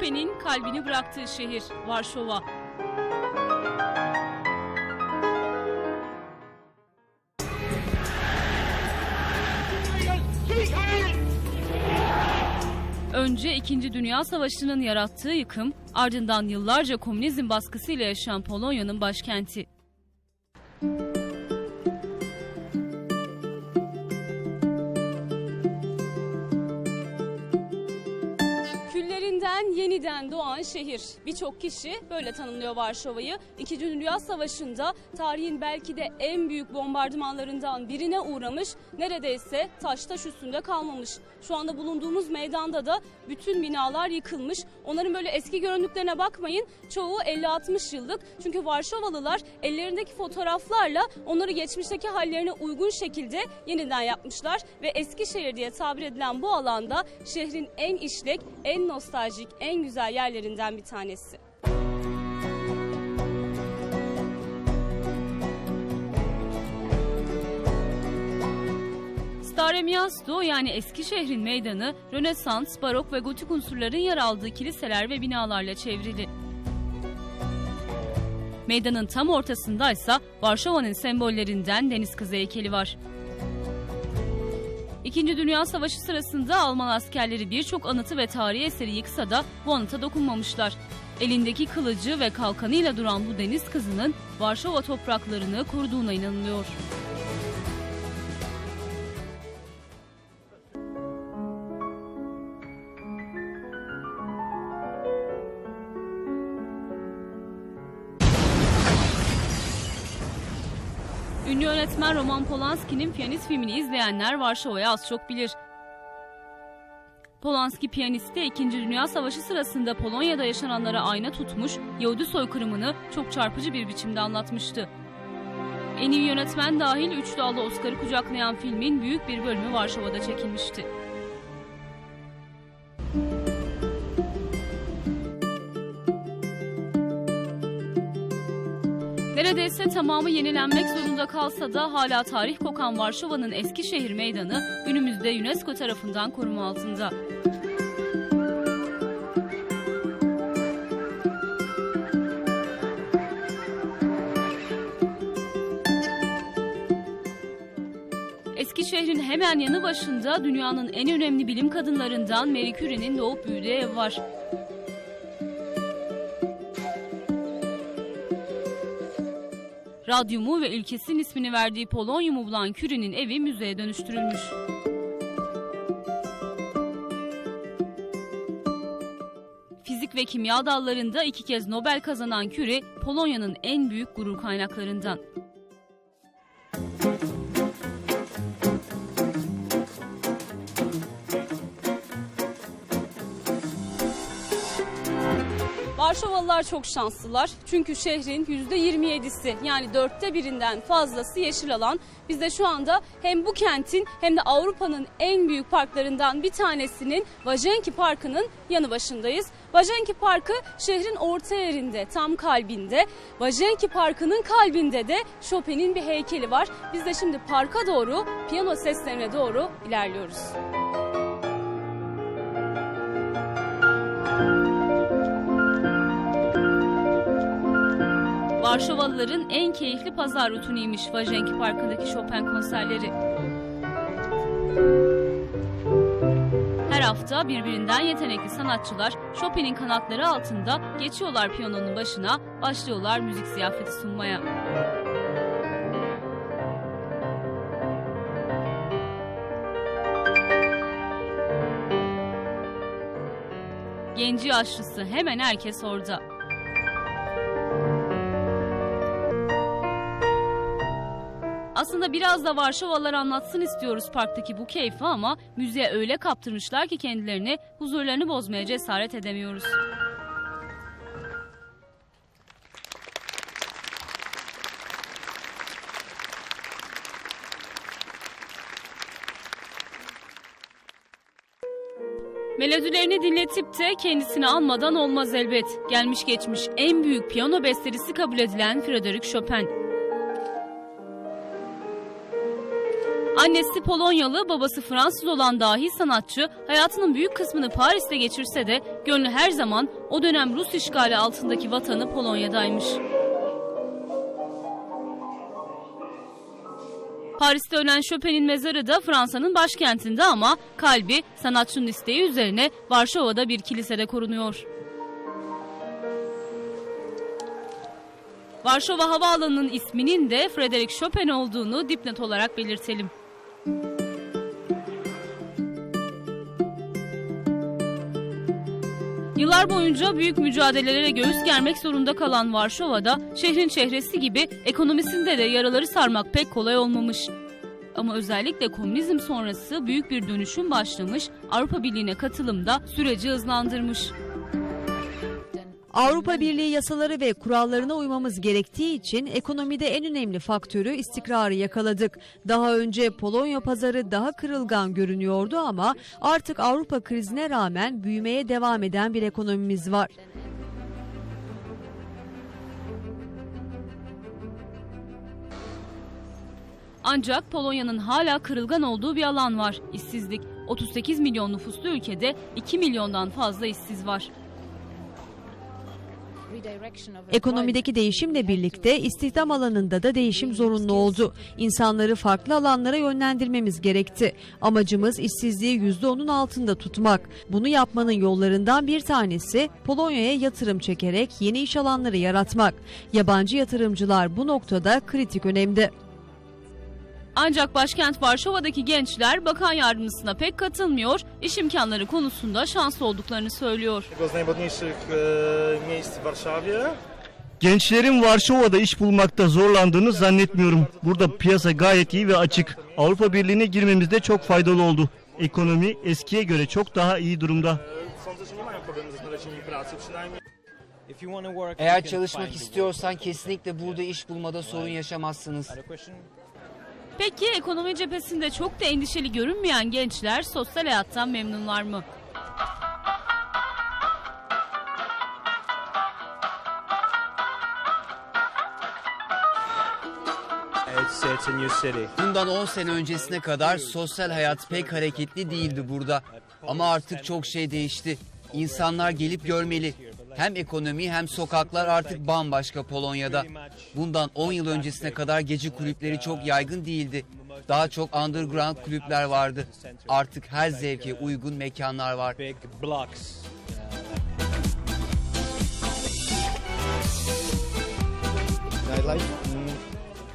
Chopin'in kalbini bıraktığı şehir Varşova. Önce 2. Dünya Savaşı'nın yarattığı yıkım, ardından yıllarca komünizm baskısıyla yaşayan Polonya'nın başkenti. Küllerinden yeniden doğan şehir. Birçok kişi böyle tanımlıyor Varşova'yı. İkinci Dünya Savaşı'nda tarihin belki de en büyük bombardımanlarından birine uğramış. Neredeyse taş taş üstünde kalmamış. Şu anda bulunduğumuz meydanda da bütün binalar yıkılmış. Onların böyle eski göründüklerine bakmayın. Çoğu 50-60 yıllık. Çünkü Varşovalılar ellerindeki fotoğraflarla onları geçmişteki hallerine uygun şekilde yeniden yapmışlar. Ve Eskişehir diye tabir edilen bu alanda şehrin en işlek, en nostaljik, en güzel yerlerinden bir tanesi. Stare Miasto yani eski şehrin meydanı Rönesans, Barok ve Gotik unsurların yer aldığı kiliseler ve binalarla çevrili. Meydanın tam ortasındaysa Varşova'nın sembollerinden deniz kızı heykeli var. İkinci Dünya Savaşı sırasında Alman askerleri birçok anıtı ve tarihi eseri yıksa da bu anıta dokunmamışlar. Elindeki kılıcı ve kalkanıyla duran bu deniz kızının Varşova topraklarını koruduğuna inanılıyor. Ünlü yönetmen Roman Polanski'nin Piyanist filmini izleyenler Varşova'yı az çok bilir. Polanski piyanisti 2. Dünya Savaşı sırasında Polonya'da yaşananlara ayna tutmuş, Yahudi soykırımını çok çarpıcı bir biçimde anlatmıştı. En iyi yönetmen dahil 3 dallı Oscar'ı kucaklayan filmin büyük bir bölümü Varşova'da çekilmişti. Neredeyse tamamı yenilenmek zorunda kalsa da hala tarih kokan Varşova'nın eski şehir meydanı günümüzde UNESCO tarafından koruma altında. Eski şehrin hemen yanı başında dünyanın en önemli bilim kadınlarından Marie Curie'nin doğup büyüdüğü ev var. Radyumu ve ülkesinin ismini verdiği polonyumu bulan Curie'nin evi müzeye dönüştürülmüş. Fizik ve kimya dallarında iki kez Nobel kazanan Curie, Polonya'nın en büyük gurur kaynaklarından. Varşovalılar çok şanslılar. Çünkü şehrin %27'si yani dörtte birinden fazlası yeşil alan. Biz de şu anda hem bu kentin hem de Avrupa'nın en büyük parklarından bir tanesinin Vajenki Parkı'nın yanı başındayız. Vajenki Parkı şehrin orta yerinde, tam kalbinde. Vajenki Parkı'nın kalbinde de Chopin'in bir heykeli var. Biz de şimdi parka doğru, piyano seslerine doğru ilerliyoruz. Varşovalıların en keyifli pazar rutiniymiş Vajenki Parkı'ndaki Chopin konserleri. Her hafta birbirinden yetenekli sanatçılar Chopin'in kanatları altında geçiyorlar piyanonun başına, başlıyorlar müzik ziyafeti sunmaya. Genci yaşlısı hemen herkes orada. Aslında biraz da Varşovalılar anlatsın istiyoruz parktaki bu keyfi ama müziğe öyle kaptırmışlar ki kendilerini huzurlarını bozmaya cesaret edemiyoruz. Melodilerini dinletip de kendisini anmadan olmaz elbet. Gelmiş geçmiş en büyük piyano bestelisi kabul edilen Frédéric Chopin. Annesi Polonyalı, babası Fransız olan dahi sanatçı hayatının büyük kısmını Paris'te geçirse de gönlü her zaman o dönem Rus işgali altındaki vatanı Polonya'daymış. Paris'te ölen Chopin'in mezarı da Fransa'nın başkentinde ama kalbi sanatçının isteği üzerine Varşova'da bir kilisede korunuyor. Varşova Havaalanı'nın isminin de Frederick Chopin olduğunu dipnot olarak belirtelim. Yıllar boyunca büyük mücadelelere göğüs germek zorunda kalan Varşova'da şehrin çehresi gibi ekonomisinde de yaraları sarmak pek kolay olmamış. Ama özellikle komünizm sonrası büyük bir dönüşüm başlamış, Avrupa Birliği'ne katılımda süreci hızlandırmış. Avrupa Birliği yasaları ve kurallarına uymamız gerektiği için ekonomide en önemli faktörü istikrarı yakaladık. Daha önce Polonya pazarı daha kırılgan görünüyordu ama artık Avrupa krizine rağmen büyümeye devam eden bir ekonomimiz var. Ancak Polonya'nın hala kırılgan olduğu bir alan var. İşsizlik. 38 milyon nüfuslu ülkede 2 milyondan fazla işsiz var. Ekonomideki değişimle birlikte istihdam alanında da değişim zorunlu oldu. İnsanları farklı alanlara yönlendirmemiz gerekti. Amacımız işsizliği %10'un altında tutmak. Bunu yapmanın yollarından bir tanesi Polonya'ya yatırım çekerek yeni iş alanları yaratmak. Yabancı yatırımcılar bu noktada kritik önemde. Ancak başkent Varşova'daki gençler bakan yardımcısına pek katılmıyor, iş imkanları konusunda şanslı olduklarını söylüyor. e. Gençlerin Varşova'da iş bulmakta zorlandığını zannetmiyorum. Burada piyasa gayet iyi ve açık. Avrupa Birliği'ne girmemizde çok faydalı oldu. Ekonomi eskiye göre çok daha iyi durumda. Eğer çalışmak istiyorsan kesinlikle burada iş bulmada sorun yaşamazsınız. Peki ekonomi cephesinde çok da endişeli görünmeyen gençler sosyal hayattan memnunlar mı? Bundan 10 sene öncesine kadar sosyal hayat pek hareketli değildi burada. Ama artık çok şey değişti. İnsanlar gelip görmeli. Hem ekonomi hem sokaklar artık bambaşka Polonya'da. Bundan 10 yıl öncesine kadar gece kulüpleri çok yaygın değildi. Daha çok underground kulüpler vardı. Artık her zevke uygun mekanlar var.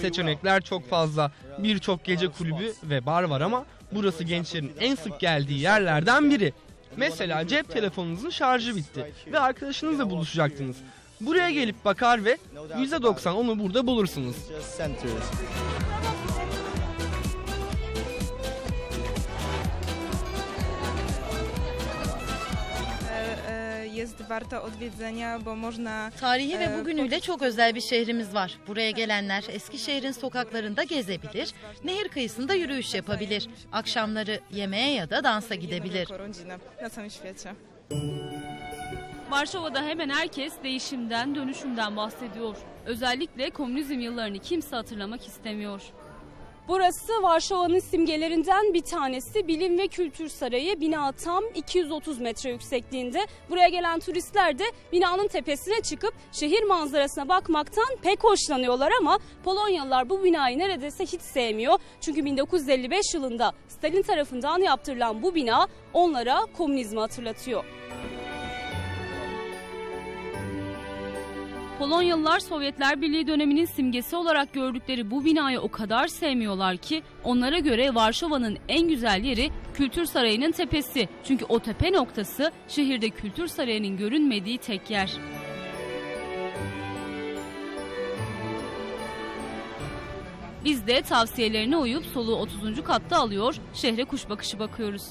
Seçenekler çok fazla. Birçok gece kulübü ve bar var ama burası gençlerin en sık geldiği yerlerden biri. Mesela cep telefonunuzun şarjı bitti ve arkadaşınızla buluşacaktınız. Buraya gelip bakar ve %90 onu burada bulursunuz. Jest warta odwiedzenia, bo można Tarihi ve Ee, bugünüyle çok özel bir şehrimiz var. Buraya gelenler Eskişehir'in sokaklarında gezebilir, nehir kıyısında yürüyüş yapabilir. Akşamları yemeğe ya da dansa gidebilir. Varşova'da hemen herkes değişimden, dönüşümden bahsediyor. Özellikle komünizm yıllarını kimse hatırlamak istemiyor. Burası Varşova'nın simgelerinden bir tanesi Bilim ve Kültür Sarayı. Bina tam 230 metre yüksekliğinde. Buraya gelen turistler de binanın tepesine çıkıp şehir manzarasına bakmaktan pek hoşlanıyorlar ama Polonyalılar bu binayı neredeyse hiç sevmiyor. Çünkü 1955 yılında Stalin tarafından yaptırılan bu bina onlara komünizmi hatırlatıyor. Polonyalılar Sovyetler Birliği döneminin simgesi olarak gördükleri bu binayı o kadar sevmiyorlar ki onlara göre Varşova'nın en güzel yeri Kültür Sarayı'nın tepesi. Çünkü o tepe noktası şehirde Kültür Sarayı'nın görünmediği tek yer. Biz de tavsiyelerine uyup soluğu 30. katta alıyor, şehre kuş bakışı bakıyoruz.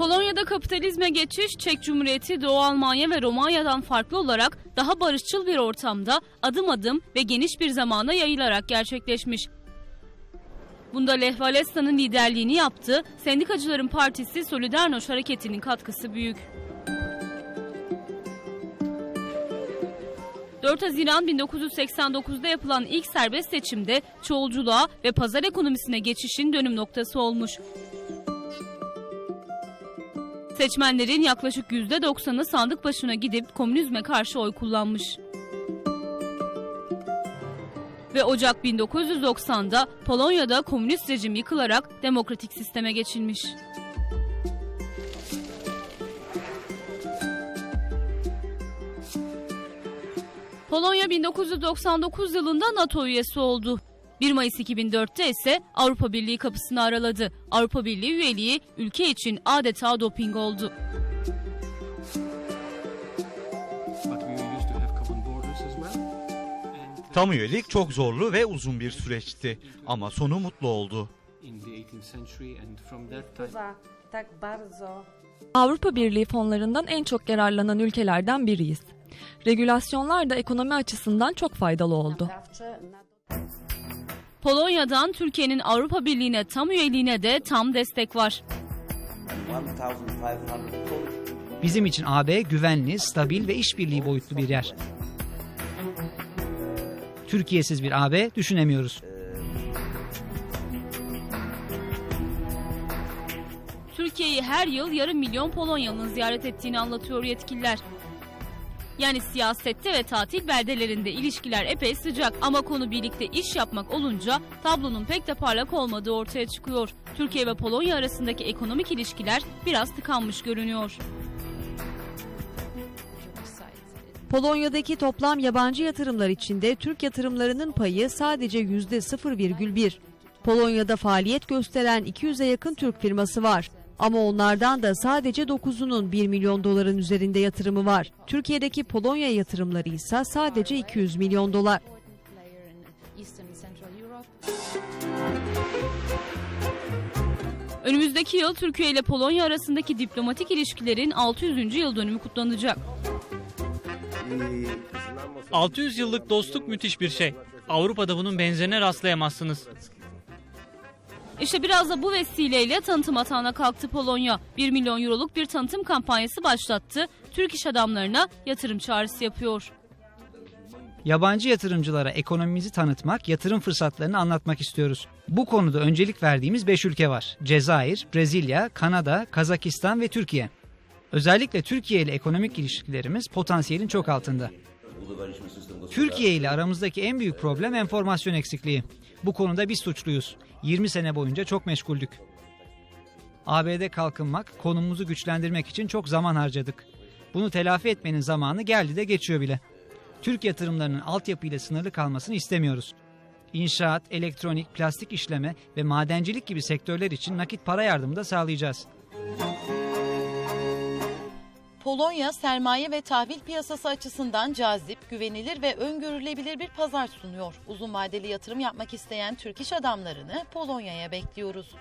Polonya'da kapitalizme geçiş Çek Cumhuriyeti, Doğu Almanya ve Romanya'dan farklı olarak daha barışçıl bir ortamda adım adım ve geniş bir zamana yayılarak gerçekleşmiş. Bunda Lech Walesa'nın liderliğini yaptı, sendikacıların partisi Solidarność hareketinin katkısı büyük. 4 Haziran 1989'da yapılan ilk serbest seçimde çoğulculuğa ve pazar ekonomisine geçişin dönüm noktası olmuş. Seçmenlerin yaklaşık %90'ı sandık başına gidip komünizme karşı oy kullanmış. Ve Ocak 1990'da Polonya'da komünist rejim yıkılarak demokratik sisteme geçilmiş. Polonya 1999 yılında NATO üyesi oldu. 1 Mayıs 2004'te ise Avrupa Birliği kapısını araladı. Avrupa Birliği üyeliği ülke için adeta doping oldu. Tam üyelik çok zorlu ve uzun bir süreçti ama sonu mutlu oldu. in the 18th century and from that time Avrupa Birliği fonlarından en çok yararlanan ülkelerden biriyiz. Regülasyonlar da ekonomi açısından çok faydalı oldu. Polonya'dan Türkiye'nin Avrupa Birliği'ne tam üyeliğine de tam destek var. Bizim için AB güvenli, stabil ve işbirliği boyutlu bir yer. Türkiye'siz bir AB düşünemiyoruz. Türkiye'yi her yıl yarım milyon Polonyalı'nın ziyaret ettiğini anlatıyor yetkililer. Yani siyasette ve tatil beldelerinde ilişkiler epey sıcak ama konu birlikte iş yapmak olunca tablonun pek de parlak olmadığı ortaya çıkıyor. Türkiye ve Polonya arasındaki ekonomik ilişkiler biraz tıkanmış görünüyor. Polonya'daki toplam yabancı yatırımlar içinde Türk yatırımlarının payı sadece %0,1. Polonya'da faaliyet gösteren 200'e yakın Türk firması var. Ama onlardan da sadece 9'unun 1 milyon doların üzerinde yatırımı var. Türkiye'deki Polonya yatırımları ise sadece 200 milyon dolar. Önümüzdeki yıl Türkiye ile Polonya arasındaki diplomatik ilişkilerin 600. yıl dönümü kutlanacak. 600 yıllık dostluk müthiş bir şey. Avrupa'da bunun benzerine rastlayamazsınız. İşte biraz da bu vesileyle tanıtım atağına kalktı Polonya. 1 milyon euroluk bir tanıtım kampanyası başlattı. Türk iş adamlarına yatırım çağrısı yapıyor. Yabancı yatırımcılara ekonomimizi tanıtmak, yatırım fırsatlarını anlatmak istiyoruz. Bu konuda öncelik verdiğimiz 5 ülke var. Cezayir, Brezilya, Kanada, Kazakistan ve Türkiye. Özellikle Türkiye ile ekonomik ilişkilerimiz potansiyelin çok altında. Türkiye ile aramızdaki en büyük problem enformasyon eksikliği. Bu konuda biz suçluyuz. 20 sene boyunca çok meşguldük. ABD kalkınmak, konumumuzu güçlendirmek için çok zaman harcadık. Bunu telafi etmenin zamanı geldi de geçiyor bile. Türk yatırımlarının altyapıyla sınırlı kalmasını istemiyoruz. İnşaat, elektronik, plastik işleme ve madencilik gibi sektörler için nakit para yardımı da sağlayacağız. Polonya sermaye ve tahvil piyasası açısından cazip, güvenilir ve öngörülebilir bir pazar sunuyor. Uzun vadeli yatırım yapmak isteyen Türk iş adamlarını Polonya'ya bekliyoruz.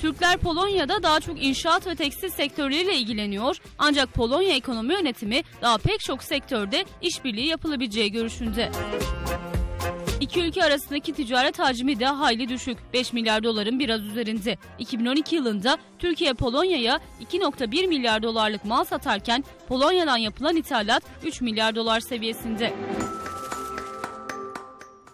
Türkler Polonya'da daha çok inşaat ve tekstil sektörleriyle ilgileniyor. Ancak Polonya ekonomi yönetimi daha pek çok sektörde işbirliği yapılabileceği görüşünde. İki ülke arasındaki ticaret hacmi de hayli düşük. 5 milyar doların biraz üzerinde. 2012 yılında Türkiye Polonya'ya 2.1 milyar dolarlık mal satarken Polonya'dan yapılan ithalat 3 milyar dolar seviyesinde.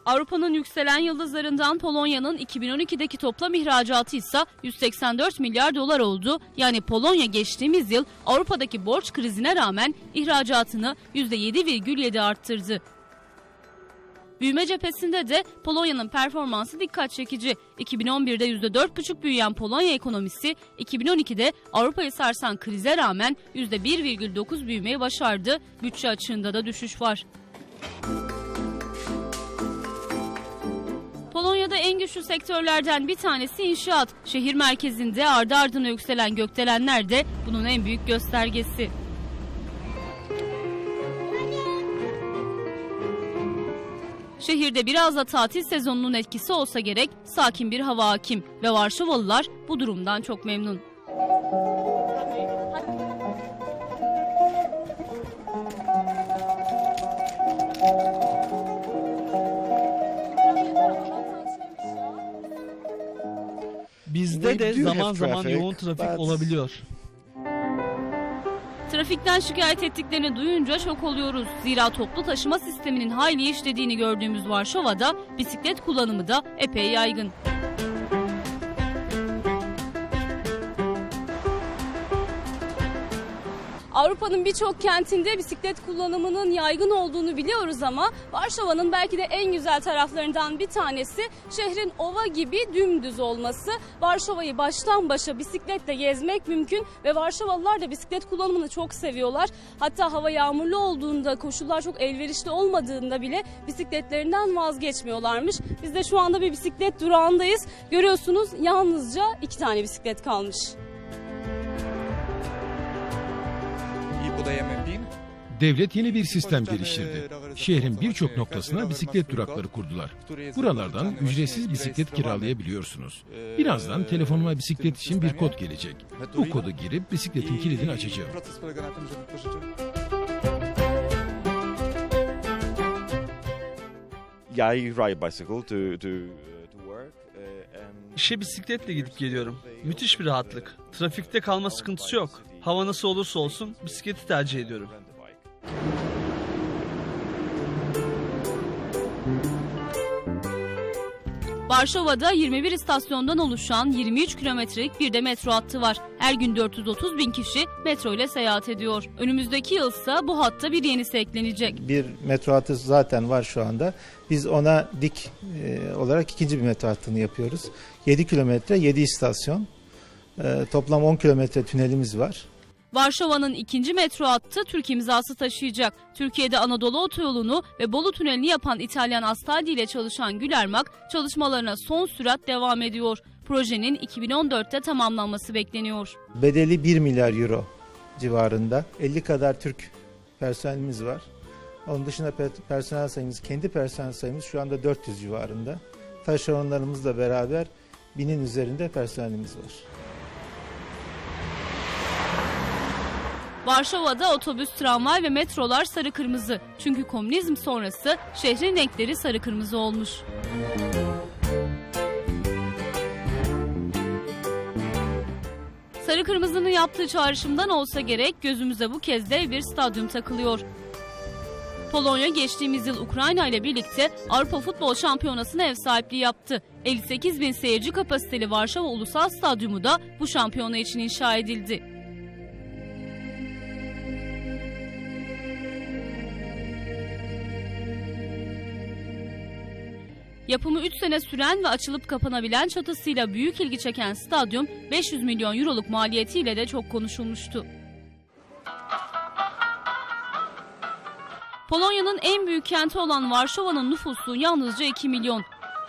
Avrupa'nın yükselen yıldızlarından Polonya'nın 2012'deki toplam ihracatı ise 184 milyar dolar oldu. Yani Polonya geçtiğimiz yıl Avrupa'daki borç krizine rağmen ihracatını %7,7 arttırdı. Büyüme cephesinde de Polonya'nın performansı dikkat çekici. 2011'de %4,5 büyüyen Polonya ekonomisi 2012'de Avrupa'yı sarsan krize rağmen %1,9 büyümeyi başardı. Bütçe açığında da düşüş var. Polonya'da en güçlü sektörlerden bir tanesi inşaat. Şehir merkezinde ardı ardına yükselen gökdelenler de bunun en büyük göstergesi. Şehirde biraz da tatil sezonunun etkisi olsa gerek sakin bir hava hakim ve Varşovalılar bu durumdan çok memnun. Biz Bizde de zaman zaman yoğun trafik olabiliyor. Trafikten şikayet ettiklerini duyunca şok oluyoruz. Zira toplu taşıma sisteminin hayli işlediğini gördüğümüz Varşova'da bisiklet kullanımı da epey yaygın. Avrupa'nın birçok kentinde bisiklet kullanımının yaygın olduğunu biliyoruz ama Varşova'nın belki de en güzel taraflarından bir tanesi şehrin ova gibi dümdüz olması. Varşova'yı baştan başa bisikletle gezmek mümkün ve Varşovalılar da bisiklet kullanımını çok seviyorlar. Hatta hava yağmurlu olduğunda, koşullar çok elverişli olmadığında bile bisikletlerinden vazgeçmiyorlarmış. Biz de şu anda bir bisiklet durağındayız. Görüyorsunuz yalnızca iki tane bisiklet kalmış. Devlet yeni bir sistem geliştirdi. Şehrin birçok noktasına bisiklet durakları kurdular. Buralardan ücretsiz bisiklet kiralayabiliyorsunuz. Birazdan telefonuma bisiklet için bir kod gelecek. Bu kodu girip bisikletin kilidini açacağım. I ride bicycle to to to work and İşe bisikletle gidip geliyorum. Müthiş bir rahatlık. Trafikte kalma sıkıntısı yok. Hava nasıl olursa olsun bisikleti tercih ediyorum. Varşova'da 21 istasyondan oluşan 23 kilometrelik bir de metro hattı var. Her gün 430 bin kişi metro ile seyahat ediyor. Önümüzdeki yıl ise bu hatta bir yenisi eklenecek. Bir metro hattı zaten var şu anda. Biz ona dik e, olarak ikinci bir metro hattını yapıyoruz. 7 kilometre, 7 istasyon. E, toplam 10 kilometre tünelimiz var. Varşova'nın ikinci metro hattı Türk imzası taşıyacak. Türkiye'de Anadolu Otoyolu'nu ve Bolu Tüneli'ni yapan İtalyan Astaldi ile çalışan Gülermak çalışmalarına son sürat devam ediyor. Projenin 2014'te tamamlanması bekleniyor. Bedeli 1 milyar euro civarında. 50 kadar Türk personelimiz var. Onun dışında pe- personel sayımız, kendi personel sayımız şu anda 400 civarında. Taşeronlarımızla beraber binin üzerinde personelimiz var. Varşova'da otobüs, tramvay ve metrolar sarı kırmızı. Çünkü komünizm sonrası şehrin renkleri sarı kırmızı olmuş. Sarı kırmızının yaptığı çağrışımdan olsa gerek gözümüze bu kez de bir stadyum takılıyor. Polonya geçtiğimiz yıl Ukrayna ile birlikte Avrupa Futbol Şampiyonası'na ev sahipliği yaptı. 58 bin seyirci kapasiteli Varşova Ulusal Stadyumu da bu şampiyona için inşa edildi. Yapımı 3 sene süren ve açılıp kapanabilen çatısıyla büyük ilgi çeken stadyum 500 milyon euroluk maliyetiyle de çok konuşulmuştu. Polonya'nın en büyük kenti olan Varşova'nın nüfusu yalnızca 2 milyon.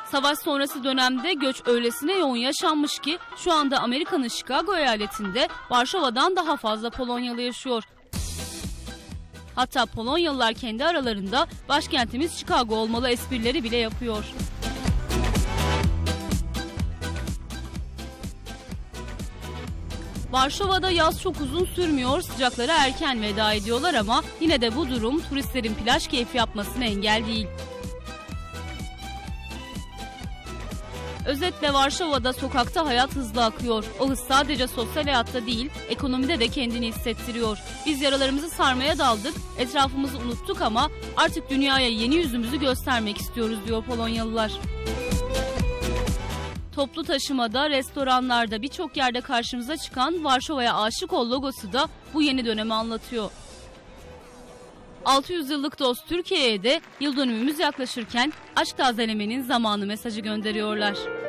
Savaş sonrası dönemde göç öylesine yoğun yaşanmış ki şu anda Amerika'nın Chicago eyaletinde Varşova'dan daha fazla Polonyalı yaşıyor. Hatta Polonyalılar kendi aralarında başkentimiz Chicago olmalı esprileri bile yapıyor. Varşova'da yaz çok uzun sürmüyor, sıcaklara erken veda ediyorlar ama yine de bu durum turistlerin plaj keyfi yapmasına engel değil. Özetle Varşova'da sokakta hayat hızlı akıyor. O hız sadece sosyal hayatta değil, ekonomide de kendini hissettiriyor. Biz yaralarımızı sarmaya daldık, etrafımızı unuttuk ama artık dünyaya yeni yüzümüzü göstermek istiyoruz diyor Polonyalılar. Toplu taşımada, restoranlarda birçok yerde karşımıza çıkan Varşova'ya aşık ol logosu da bu yeni dönemi anlatıyor. 600 yıllık dost Türkiye'ye de yıl dönümümüz yaklaşırken aşk tazelemenin zamanı mesajı gönderiyorlar.